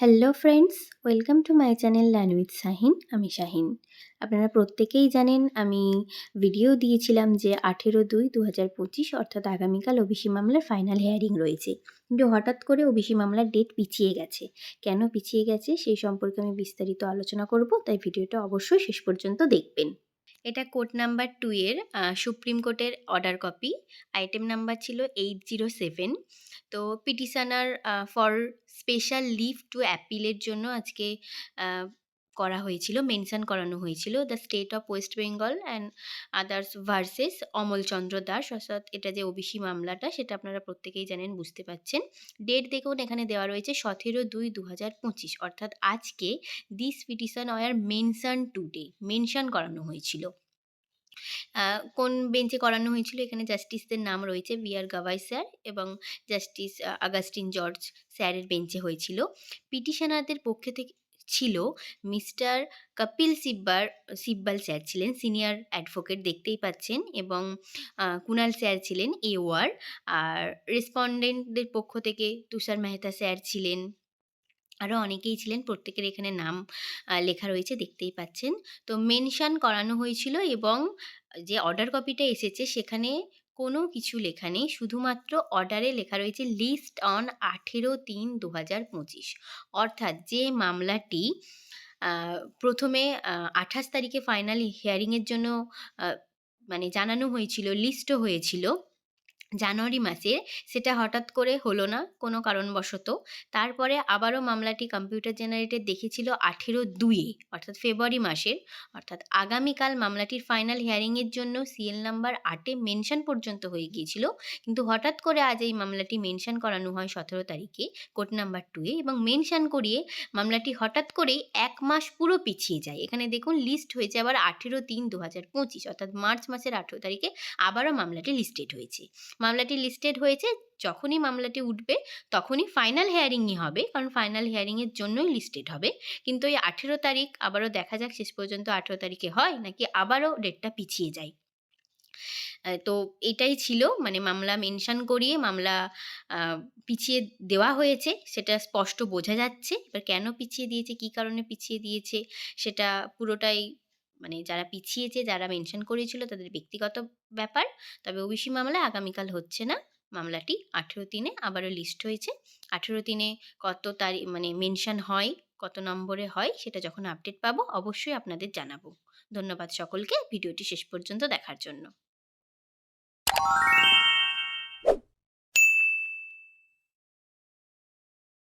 Hello friends welcome to my channel learn with Shahin আমি শাহিন আপনারা প্রত্যেকেই জানেন, আমি ভিডিও দিয়েছিলাম যে আঠেরো দুই দু হাজার পঁচিশ, অর্থাৎ আগামীকাল ওবিসি মামলার ফাইনাল হেয়ারিং রয়েছে। কিন্তু হঠাৎ করে ওবিসি মামলার ডেট পিছিয়ে গেছে। কেন পিছিয়ে গেছে, সেই সম্পর্কে আমি বিস্তারিত আলোচনা করব, তাই ভিডিওটা অবশ্যই শেষ পর্যন্ত দেখবেন। এটা কোর্ট নাম্বার টু এর সুপ্রিম কোর্টের অর্ডার কপি। আইটেম নাম্বার ছিল এইট জিরো সেভেন। তো petitioner for special leave to অ্যাপিলের জন্য আজকে করা হয়েছিল, মেনশন করানো হয়েছিল। The state of West Bengal and others versus Amalchandra Das, অর্থাৎ এটা যে ওবিসি মামলাটা, সেটা আপনারা প্রত্যেকেই জানেন, বুঝতে পাচ্ছেন। ডেট দেখুন, এখানে দেওয়া রয়েছে সতেরো দুই দু হাজার পঁচিশ, অর্থাৎ আজকে this petition was mention today mention করানো হয়েছিল। কোন বেঞ্চে করানো হয়েছিল? এখানে জাস্টিসদের নাম রয়েছে বি আর গাভাই স্যার এবং জাস্টিস আগাস্টিন জর্জ স্যারের বেঞ্চে হয়েছিল। পিটিশনারদের পক্ষে থেকে ছিল মিস্টার কপিল সিব্বার, সিব্বাল স্যার ছিলেন, সিনিয়র অ্যাডভোকেট দেখতেই পাচ্ছেন এবং কুণাল স্যার ছিলেন এ ওয়ার আর রেসপন্ডেন্টদের পক্ষ থেকে তুষার মেহতা স্যার ছিলেন আরও অনেকেই ছিলেন, প্রত্যেকের এখানে নাম লেখা রয়েছে, দেখতেই পাচ্ছেন। তো মেনশন করানো হয়েছিল এবং যে অর্ডার কপিটা এসেছে সেখানে কোনো কিছু লেখা নেই, শুধুমাত্র অর্ডারে লেখা রয়েছে লিস্ট অন আঠেরো তিন দু হাজার পঁচিশ। অর্থাৎ যে মামলাটি প্রথমে আঠাশ তারিখে ফাইনাল হিয়ারিংয়ের জন্য মানে জানানো হয়েছিল লিস্টও হয়েছিল জানুয়ারি মাসে সেটা হঠাৎ করে হলো না কোনো কারণবশত। তারপরে আবারও মামলাটি কম্পিউটার জেনারেটেড দেখেছিল আঠেরো দুইয়ে, অর্থাৎ ফেব্রুয়ারি মাসের। অর্থাৎ আগামীকাল মামলাটির ফাইনাল হিয়ারিংয়ের জন্য সিএল নাম্বার আটে মেনশন পর্যন্ত হয়ে গিয়েছিল। কিন্তু হঠাৎ করে আজ এই মামলাটি মেনশন করানো হয় সতেরো তারিখে কোর্ট নাম্বার টুয়ে এবং মেনশন করিয়ে মামলাটি হঠাৎ করেই এক মাস পুরো পিছিয়ে যায়। এখানে দেখুন লিস্ট হয়েছে আবার আঠেরো তিন দু হাজার পঁচিশ, অর্থাৎ মার্চ মাসের আঠেরো তারিখে আবারও মামলাটি লিস্টেড হয়েছে। মামলাটি লিস্টেড হয়েছে, যখনই মামলাটি উঠবে তখনই ফাইনাল হেয়ারিংই হবে, কারণ ফাইনাল হেয়ারিংয়ের জন্যই লিস্টেড হবে। কিন্তু এই আঠেরো তারিখ আবারও দেখা যাক শেষ পর্যন্ত আঠেরো তারিখে হয়, নাকি আবারও ডেটটা পিছিয়ে যায়। তো এটাই ছিল মানে মামলা মেনশন করিয়ে মামলা পিছিয়ে দেওয়া হয়েছে, সেটা স্পষ্ট বোঝা যাচ্ছে। এবার কেন পিছিয়ে দিয়েছে, কী কারণে পিছিয়ে দিয়েছে, সেটা পুরোটাই মানে যারা পিছিয়েছে যারা মেনশন করেছিল তাদের ব্যক্তিগত ব্যাপার। তবে ওবিসি মামলা আগামীকাল হচ্ছে না। মামলাটি আঠেরো তিনে আবারও লিস্ট হয়েছে। আঠেরো তিনে কত তারিখ মানে মেনশন হয়, কত নম্বরে হয় সেটা যখন আপডেট পাবো অবশ্যই আপনাদের জানাব। ধন্যবাদ সকলকে। ভিডিওটি শেষ পর্যন্ত দেখার জন্য।